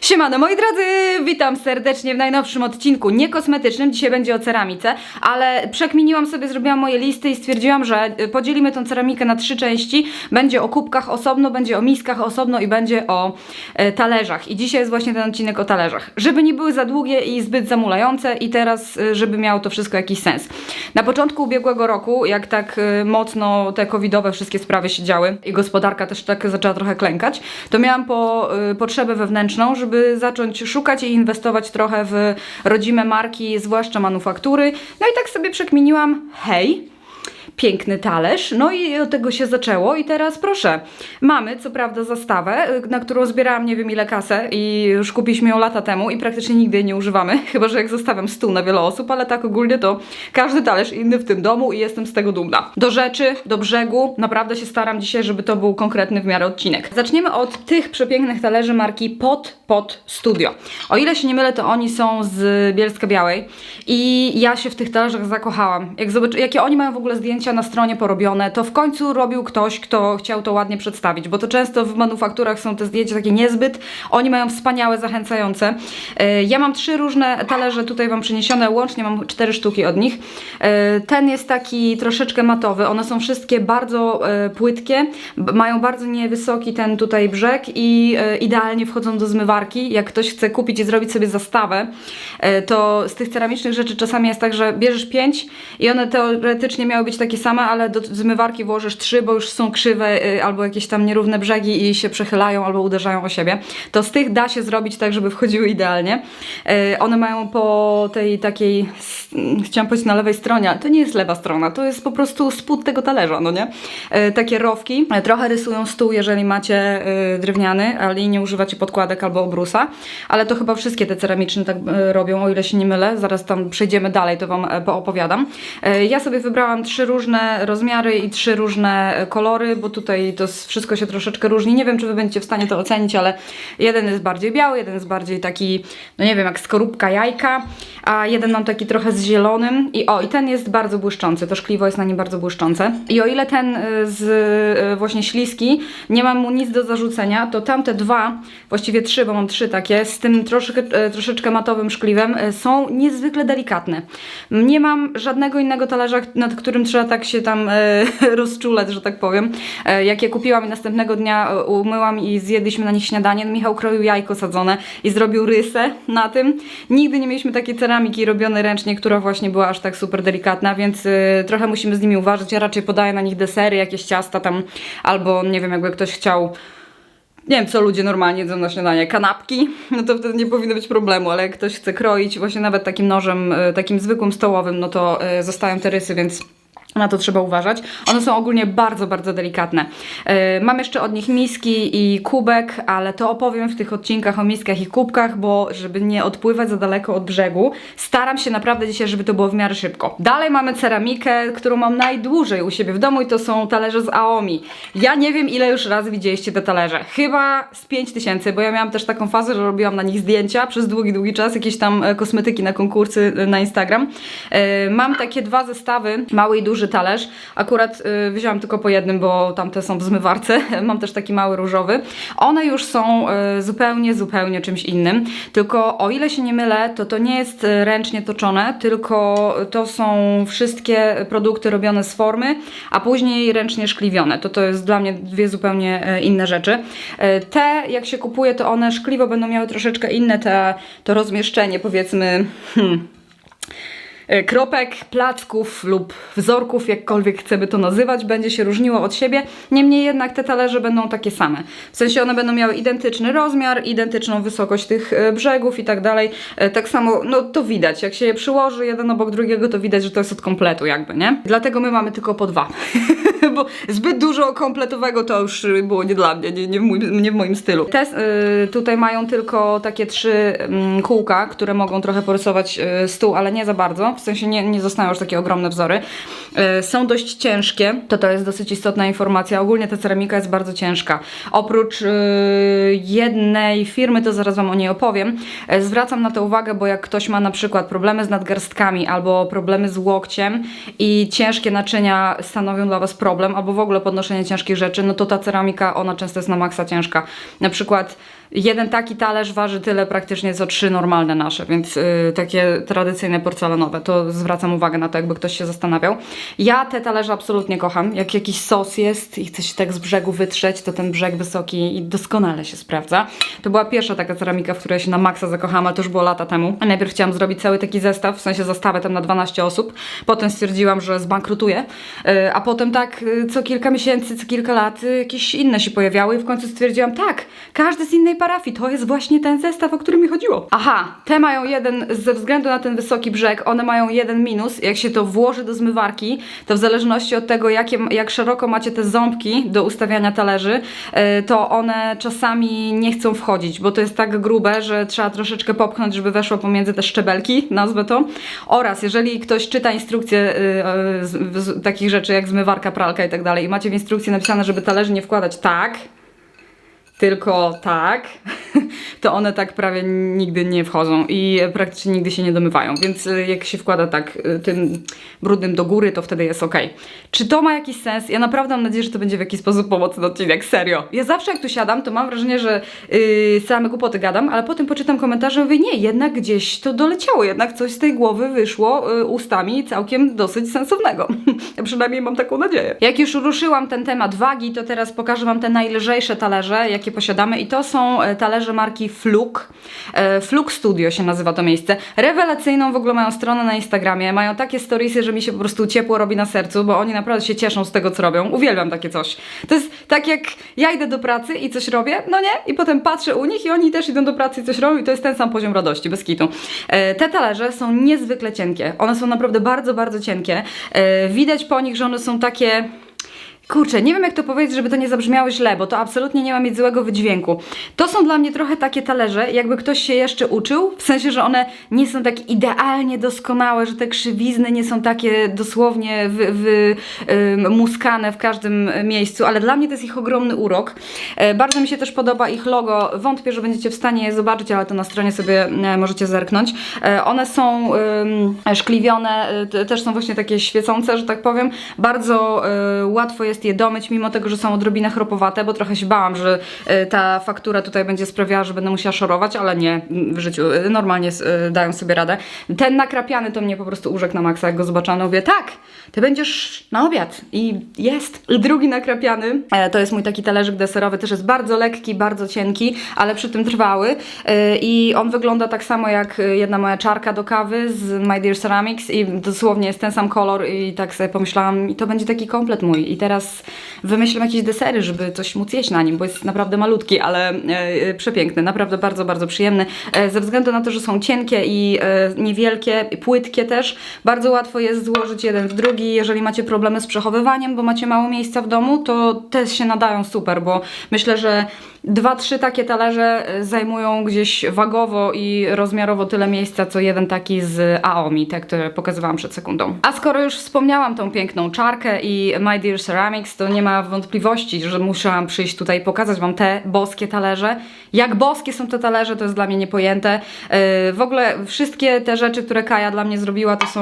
Siemano moi drodzy, witam serdecznie w najnowszym odcinku niekosmetycznym. Dzisiaj będzie o ceramice, ale przekminiłam sobie, zrobiłam moje listy i stwierdziłam, że y, podzielimy tą ceramikę na trzy części. Będzie o kubkach osobno, będzie o miskach osobno i będzie o e, talerzach. I dzisiaj jest właśnie ten odcinek o talerzach. Żeby nie były za długie i zbyt zamulające i teraz, y, żeby miało to wszystko jakiś sens. Na początku ubiegłego roku, jak tak y, mocno te covidowe wszystkie sprawy się działy i gospodarka też tak zaczęła trochę klękać, to miałam po, y, potrzebę wewnętrzną, żeby zacząć szukać i inwestować trochę w rodzime marki, zwłaszcza manufaktury. No i tak sobie przekminiłam, hej, piękny talerz. No i od tego się zaczęło i teraz proszę, mamy co prawda zastawę, y, na którą zbierałam nie wiem ile kasę i już kupiliśmy ją lata temu i praktycznie nigdy jej nie używamy, chyba że jak zostawiam stół na wiele osób, ale tak ogólnie to każdy talerz inny w tym domu i jestem z tego dumna. Do rzeczy, do brzegu, naprawdę się staram dzisiaj, żeby to był konkretny w miarę odcinek. Zaczniemy od tych przepięknych talerzy marki Pot Pot Studio. O ile się nie mylę, to oni są z Bielska Białej i ja się w tych talerzach zakochałam. Jak zobaczy, jakie oni mają w ogóle zdjęcia na stronie porobione, to w końcu robił ktoś, kto chciał to ładnie przedstawić, bo to często w manufakturach są te zdjęcia takie niezbyt. Oni mają wspaniałe, zachęcające. E, Ja mam trzy różne talerze tutaj Wam przyniesione, łącznie mam cztery sztuki od nich. E, Ten jest taki troszeczkę matowy, one są wszystkie bardzo e, płytkie, mają bardzo niewysoki ten tutaj brzeg i idealnie wchodzą do zmywarki. Jak ktoś chce kupić i zrobić sobie zastawę, to z tych ceramicznych rzeczy czasami jest tak, że bierzesz pięć i one teoretycznie miały być takie same, ale do zmywarki włożysz trzy, bo już są krzywe y, albo jakieś tam nierówne brzegi i się przechylają albo uderzają o siebie. To z tych da się zrobić tak, żeby wchodziły idealnie. E, One mają po tej takiej, chciałam powiedzieć na lewej stronie, to nie jest lewa strona, to jest po prostu spód tego talerza, no nie? E, Takie rowki, trochę rysują stół, jeżeli macie drewniany, ale nie używacie podkładek albo obrusa, ale to chyba wszystkie te ceramiczne tak robią, o ile się nie mylę. Zaraz tam przejdziemy dalej, to Wam poopowiadam. E, Ja sobie wybrałam trzy różne rozmiary i trzy różne e, kolory, bo tutaj to wszystko się troszeczkę różni. Nie wiem, czy Wy będziecie w stanie to ocenić, ale jeden jest bardziej biały, jeden jest bardziej taki, no nie wiem, jak skorupka jajka, a jeden mam taki trochę z zielonym. I o, i ten jest bardzo błyszczący, to szkliwo jest na nim bardzo błyszczące. I o ile ten y, z y, właśnie śliski, nie mam mu nic do zarzucenia, to tamte dwa, właściwie trzy, bo mam trzy takie, z tym troszeczkę, matowym szkliwem, są niezwykle delikatne. Nie mam żadnego innego talerza, nad którym trzeba tak się tam y, rozczulać, że tak powiem. Y, Jak je kupiłam i następnego dnia y, umyłam i zjedliśmy na nich śniadanie, Michał kroił jajko sadzone i zrobił rysę na tym. Nigdy nie mieliśmy takiej ceramiki robionej ręcznie, która właśnie była aż tak super delikatna, więc trochę musimy z nimi uważać. Ja raczej podaję na nich desery, jakieś ciasta tam, albo nie wiem, jakby ktoś chciał nie wiem, co ludzie normalnie jedzą na śniadanie, kanapki, no to wtedy nie powinno być problemu, ale jak ktoś chce kroić właśnie nawet takim nożem, takim zwykłym stołowym, no to zostają te rysy, więc na to trzeba uważać. One są ogólnie bardzo, bardzo delikatne. Yy, mam jeszcze od nich miski i kubek, ale to opowiem w tych odcinkach o miskach i kubkach, bo żeby nie odpływać za daleko od brzegu, staram się naprawdę dzisiaj, żeby to było w miarę szybko. Dalej mamy ceramikę, którą mam najdłużej u siebie w domu i to są talerze z Aomi. Ja nie wiem, ile już razy widzieliście te talerze. Chyba z 5000, bo ja miałam też taką fazę, że robiłam na nich zdjęcia przez długi, długi czas, jakieś tam e, kosmetyki na konkursy e, na Instagram. E, Mam takie dwa zestawy, mały i duży talerz. Akurat y, wzięłam tylko po jednym, bo tamte są w zmywarce. Mam też taki mały różowy. One już są y, zupełnie, zupełnie czymś innym. Tylko o ile się nie mylę, to to nie jest y, ręcznie toczone, tylko to są wszystkie produkty robione z formy, a później ręcznie szkliwione. To to jest dla mnie dwie zupełnie inne rzeczy. Te, jak się kupuje, to one szkliwo będą miały troszeczkę inne te, to rozmieszczenie, powiedzmy, hmm, kropek, placków lub wzorków, jakkolwiek chcemy to nazywać, będzie się różniło od siebie. Niemniej jednak te talerze będą takie same. W sensie one będą miały identyczny rozmiar, identyczną wysokość tych e, brzegów i tak dalej. E, Tak samo, no to widać. Jak się je przyłoży jeden obok drugiego, to widać, że to jest od kompletu jakby, nie? Dlatego my mamy tylko po dwa. Bo zbyt dużo kompletowego to już y, było nie dla mnie, nie, nie, w, mój, nie w moim stylu. Te y, tutaj mają tylko takie trzy mm, kółka, które mogą trochę porysować y, stół, ale nie za bardzo. W sensie nie, nie zostają już takie ogromne wzory. Y, są dość ciężkie, to to jest dosyć istotna informacja. Ogólnie ta ceramika jest bardzo ciężka. Oprócz y, jednej firmy, to zaraz Wam o niej opowiem, y, zwracam na to uwagę, bo jak ktoś ma na przykład problemy z nadgarstkami albo problemy z łokciem i ciężkie naczynia stanowią dla Was problem, albo w ogóle podnoszenie ciężkich rzeczy, no to ta ceramika, ona często jest na maksa ciężka. Na przykład Jeden taki talerz waży tyle praktycznie co trzy normalne nasze, więc y, takie tradycyjne porcelanowe. To zwracam uwagę na to, jakby ktoś się zastanawiał. Ja te talerze absolutnie kocham. Jak jakiś sos jest i chce się tak z brzegu wytrzeć, to ten brzeg wysoki i doskonale się sprawdza. To była pierwsza taka ceramika, w której się na maksa zakochałam, ale to już było lata temu. A najpierw chciałam zrobić cały taki zestaw, w sensie zestawę tam na 12 osób. Potem stwierdziłam, że zbankrutuję. Y, a potem tak y, co kilka miesięcy, co kilka lat jakieś inne się pojawiały i w końcu stwierdziłam, tak, każdy z innej parafii, to jest właśnie ten zestaw, o który mi chodziło. Aha, te mają jeden, ze względu na ten wysoki brzeg, one mają jeden minus, jak się to włoży do zmywarki, to w zależności od tego, jakie, jak szeroko macie te ząbki do ustawiania talerzy, y, to one czasami nie chcą wchodzić, bo to jest tak grube, że trzeba troszeczkę popchnąć, żeby weszło pomiędzy te szczebelki, nazwę to. Oraz jeżeli ktoś czyta instrukcje z, z, takich rzeczy jak zmywarka, pralka i tak dalej i macie w instrukcji napisane, żeby talerzy nie wkładać tak, tylko tak, to one tak prawie nigdy nie wchodzą i praktycznie nigdy się nie domywają. Więc y, jak się wkłada tak y, tym brudnym do góry, to wtedy jest ok. Czy to ma jakiś sens? Ja naprawdę mam nadzieję, że to będzie w jakiś sposób pomocny odcinek, serio. Ja zawsze jak tu siadam, to mam wrażenie, że yy, same głupoty gadam, ale potem poczytam komentarze i mówię, nie, jednak gdzieś to doleciało, jednak coś z tej głowy wyszło y, ustami całkiem dosyć sensownego. ja przynajmniej mam taką nadzieję. Jak już ruszyłam ten temat wagi, to teraz pokażę Wam te najlżejsze talerze, jakie posiadamy i to są e, talerze marki Fluk. E, Fluk Studio się nazywa to miejsce. Rewelacyjną w ogóle mają stronę na Instagramie, mają takie storiesy, że mi się po prostu ciepło robi na sercu, bo oni naprawdę się cieszą z tego, co robią. Uwielbiam takie coś. To jest tak jak ja idę do pracy i coś robię, no nie? I potem patrzę u nich i oni też idą do pracy i coś robią i to jest ten sam poziom radości, bez kitu. E, Te talerze są niezwykle cienkie. One są naprawdę bardzo, bardzo cienkie. Widać po nich, że one są takie... Kurczę, nie wiem jak to powiedzieć, żeby to nie zabrzmiało źle, bo to absolutnie nie ma mieć złego wydźwięku. To są dla mnie trochę takie talerze, jakby ktoś się jeszcze uczył, w sensie, że one nie są tak idealnie doskonałe, że te krzywizny nie są takie dosłownie wy, wy, ym, muskane w każdym miejscu, ale dla mnie to jest ich ogromny urok. E, bardzo mi się też podoba ich logo. Wątpię, że będziecie w stanie je zobaczyć, ale to na stronie sobie e, możecie zerknąć. E, one są szkliwione, te- też są właśnie takie świecące, że tak powiem. Bardzo łatwo jest je domyć, mimo tego, że są odrobinę chropowate, bo trochę się bałam, że e, ta faktura tutaj będzie sprawiała, że będę musiała szorować, ale nie w życiu. E, Normalnie e, dają sobie radę. Ten nakrapiany to mnie po prostu urzekł na maksa, jak go zobaczyłam. No mówię, tak, ty będziesz na obiad. I jest. Drugi nakrapiany, to jest mój taki talerzyk deserowy, też jest bardzo lekki, bardzo cienki, ale przy tym trwały. I on wygląda tak samo jak jedna moja czarka do kawy z My Dear Ceramics i dosłownie jest ten sam kolor i tak sobie pomyślałam, i to będzie taki komplet mój. I teraz wymyślam jakieś desery, żeby coś móc jeść na nim, bo jest naprawdę malutki, ale e, e, przepiękny, naprawdę bardzo, bardzo przyjemny. E, ze względu na to, że są cienkie i e, niewielkie, płytkie też, bardzo łatwo jest złożyć jeden w drugi. Jeżeli macie problemy z przechowywaniem, bo macie mało miejsca w domu, to te się nadają super, bo myślę, że Dwa, trzy takie talerze e, zajmują gdzieś wagowo i rozmiarowo tyle miejsca, co jeden taki z Aomi, te, które pokazywałam przed sekundą. A skoro już wspomniałam tą piękną czarkę i My Dear Ceramics, to nie ma wątpliwości, że musiałam przyjść tutaj i pokazać Wam te boskie talerze. Jak boskie są te talerze, to jest dla mnie niepojęte. Yy, w ogóle wszystkie te rzeczy, które Kaja dla mnie zrobiła, to są,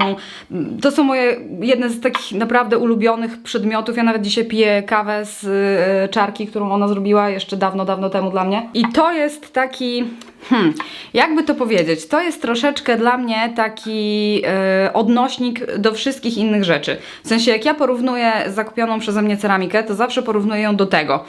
to są moje jedne z takich naprawdę ulubionych przedmiotów. Ja nawet dzisiaj piję kawę z yy, czarki, którą ona zrobiła jeszcze dawno, dawno temu dla mnie. I to jest taki, hmm, jakby to powiedzieć, to jest troszeczkę dla mnie taki e, odnośnik do wszystkich innych rzeczy. W sensie, jak ja porównuję zakupioną przeze mnie ceramikę, to zawsze porównuję ją do tego.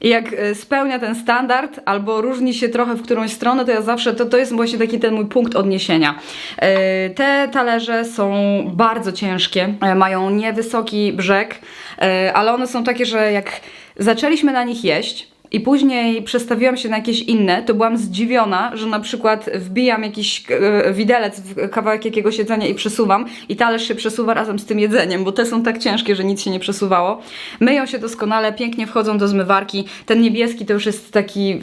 I jak e, spełnia ten standard, albo różni się trochę w którąś stronę, to ja zawsze, to, to jest właśnie taki ten mój punkt odniesienia. E, Te talerze są bardzo ciężkie, mają niewysoki brzeg, ale one są takie, że jak zaczęliśmy na nich jeść, i później przestawiłam się na jakieś inne, to byłam zdziwiona, że na przykład wbijam jakiś e, widelec w kawałek jakiegoś jedzenia i przesuwam i talerz się przesuwa razem z tym jedzeniem, bo te są tak ciężkie, że nic się nie przesuwało. Myją się doskonale, pięknie wchodzą do zmywarki. Ten niebieski to już jest taki,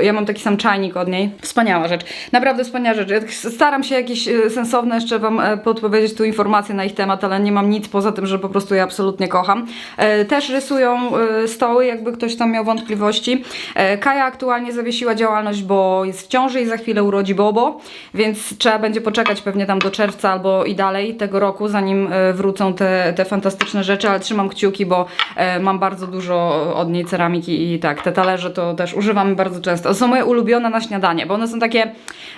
ja mam taki sam czajnik od niej. Wspaniała rzecz. Naprawdę wspaniała rzecz. Staram się jakieś e, sensowne jeszcze Wam e, podpowiedzieć tu informacje na ich temat, ale nie mam nic poza tym, że po prostu je absolutnie kocham. Też rysują stoły, jakby ktoś tam miał wątpliwości. E, Kaja aktualnie zawiesiła działalność, bo jest w ciąży i za chwilę urodzi Bobo, więc trzeba będzie poczekać pewnie tam do czerwca albo i dalej tego roku, zanim e, wrócą te, te fantastyczne rzeczy, ale trzymam kciuki, bo e, mam bardzo dużo od niej ceramiki i tak, te talerze to też używam bardzo często. To są moje ulubione na śniadanie, bo one są takie,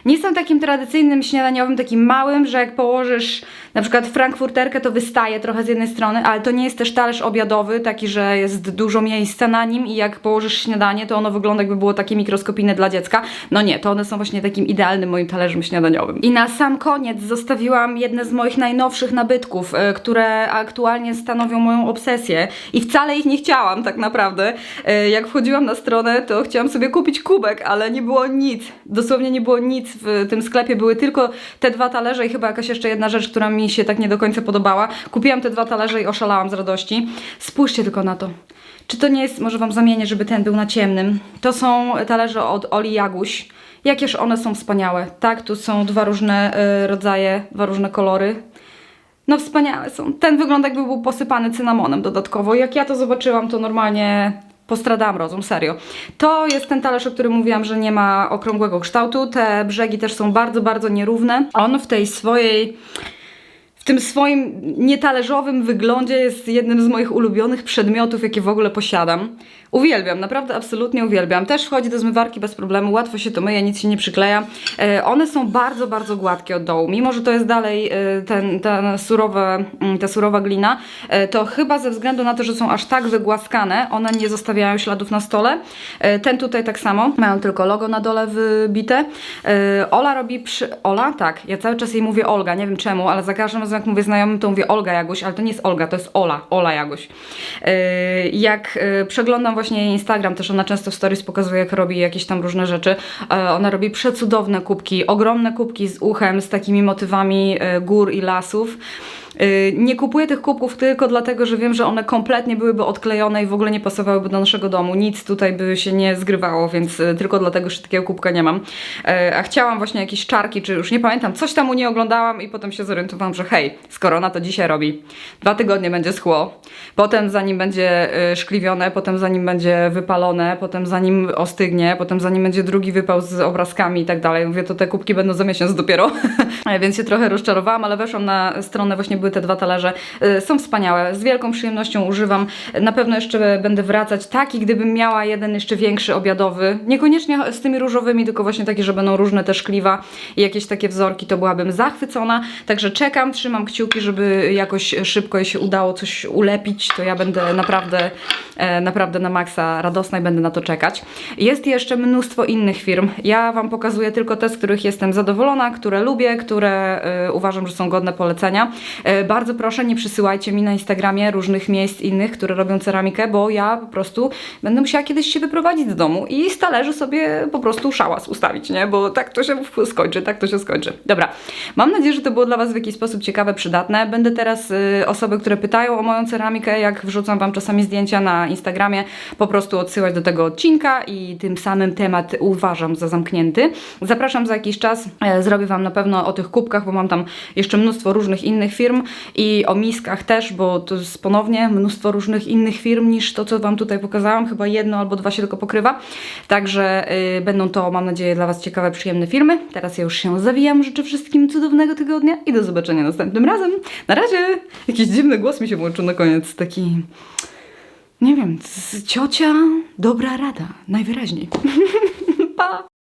nie są takim tradycyjnym śniadaniowym, takim małym, że jak położysz na przykład frankfurterkę, to wystaje trochę z jednej strony, ale to nie jest też talerz obiadowy, taki, że jest dużo miejsca na nim i jak położysz śniadanie, to ono wygląda jakby było takie mikroskopijne dla dziecka. No nie, to one są właśnie takim idealnym moim talerzem śniadaniowym. I na sam koniec zostawiłam jedne z moich najnowszych nabytków, e, które aktualnie stanowią moją obsesję i wcale ich nie chciałam tak naprawdę. E, Jak wchodziłam na stronę, to chciałam sobie kupić kubek, ale nie było nic. Dosłownie nie było nic w tym sklepie, były tylko te dwa talerze i chyba jakaś jeszcze jedna rzecz, która mi się tak nie do końca podobała. Kupiłam te dwa talerze i oszalałam z radości. Spójrzcie tylko na to. Czy to nie jest, może Wam zamienię, żeby ten był na ciemnym. To są talerze od Oli Jaguś. Jakież one są wspaniałe. Tak, tu są dwa różne y, rodzaje, dwa różne kolory. No wspaniałe są. Ten wygląda jakby był posypany cynamonem dodatkowo. Jak ja to zobaczyłam, to normalnie postradałam rozum, serio. To jest ten talerz, o którym mówiłam, że nie ma okrągłego kształtu. Te brzegi też są bardzo, bardzo nierówne. On w tej swojej tym swoim nietalerzowym wyglądzie jest jednym z moich ulubionych przedmiotów, jakie w ogóle posiadam. Uwielbiam, naprawdę absolutnie uwielbiam. Też wchodzi do zmywarki bez problemu, łatwo się to myje, nic się nie przykleja. E, one są bardzo, bardzo gładkie od dołu. Mimo, że to jest dalej e, ten, ten surowe, mm, ta surowa glina, e, to chyba ze względu na to, że są aż tak wygłaskane, one nie zostawiają śladów na stole. Ten tutaj tak samo, mają tylko logo na dole wybite. Ola robi przy... Ola? Tak, ja cały czas jej mówię Olga, nie wiem czemu, ale za każdym razem jak mówię znajomym, to mówię Olga Jagoś, ale to nie jest Olga, to jest Ola, Ola Jagoś. E, Jak e, przeglądam właśnie Instagram, też ona często w stories pokazuje, jak robi jakieś tam różne rzeczy. E, Ona robi przecudowne kubki, ogromne kubki z uchem, z takimi motywami gór i lasów. Yy, Nie kupuję tych kubków tylko dlatego, że wiem, że one kompletnie byłyby odklejone i w ogóle nie pasowałyby do naszego domu. Nic tutaj by się nie zgrywało, więc yy, tylko dlatego, że takiego kubka nie mam. Yy, A chciałam właśnie jakieś czarki, czy już nie pamiętam, coś tam u niej oglądałam i potem się zorientowałam, że hej, skoro ona to dzisiaj robi, dwa tygodnie będzie schło, potem zanim będzie szkliwione, potem zanim będzie wypalone, potem zanim ostygnie, potem zanim będzie drugi wypał z obrazkami i tak dalej. Mówię, to te kubki będą za miesiąc dopiero, więc się trochę rozczarowałam, ale weszłam na stronę, właśnie te dwa talerze. Y, Są wspaniałe, z wielką przyjemnością używam. Na pewno jeszcze będę wracać taki, gdybym miała jeden jeszcze większy obiadowy. Niekoniecznie z tymi różowymi, tylko właśnie takie, że będą różne te szkliwa i jakieś takie wzorki, to byłabym zachwycona. Także czekam, trzymam kciuki, żeby jakoś szybko się udało coś ulepić, to ja będę naprawdę, e, naprawdę na maksa radosna i będę na to czekać. Jest jeszcze mnóstwo innych firm. Ja Wam pokazuję tylko te, z których jestem zadowolona, które lubię, które e, uważam, że są godne polecenia. Bardzo proszę, nie przysyłajcie mi na Instagramie różnych miejsc innych, które robią ceramikę, bo ja po prostu będę musiała kiedyś się wyprowadzić z domu i z talerzy sobie po prostu szałas ustawić, nie? Bo tak to się skończy, tak to się skończy. Dobra, mam nadzieję, że to było dla Was w jakiś sposób ciekawe, przydatne. Będę teraz y, osoby, które pytają o moją ceramikę, jak wrzucam Wam czasami zdjęcia na Instagramie, po prostu odsyłać do tego odcinka i tym samym temat uważam za zamknięty. Zapraszam za jakiś czas, e, zrobię Wam na pewno o tych kubkach, bo mam tam jeszcze mnóstwo różnych innych firm i o miskach też, bo to jest ponownie mnóstwo różnych innych firm niż to, co Wam tutaj pokazałam. Chyba jedno albo dwa się tylko pokrywa. Także y, będą to, mam nadzieję, dla Was ciekawe, przyjemne filmy. Teraz ja już się zawijam. Życzę wszystkim cudownego tygodnia i do zobaczenia następnym razem. Na razie! Jakiś dziwny głos mi się włączył na koniec. Taki... Nie wiem, z- ciocia, dobra rada. Najwyraźniej. pa!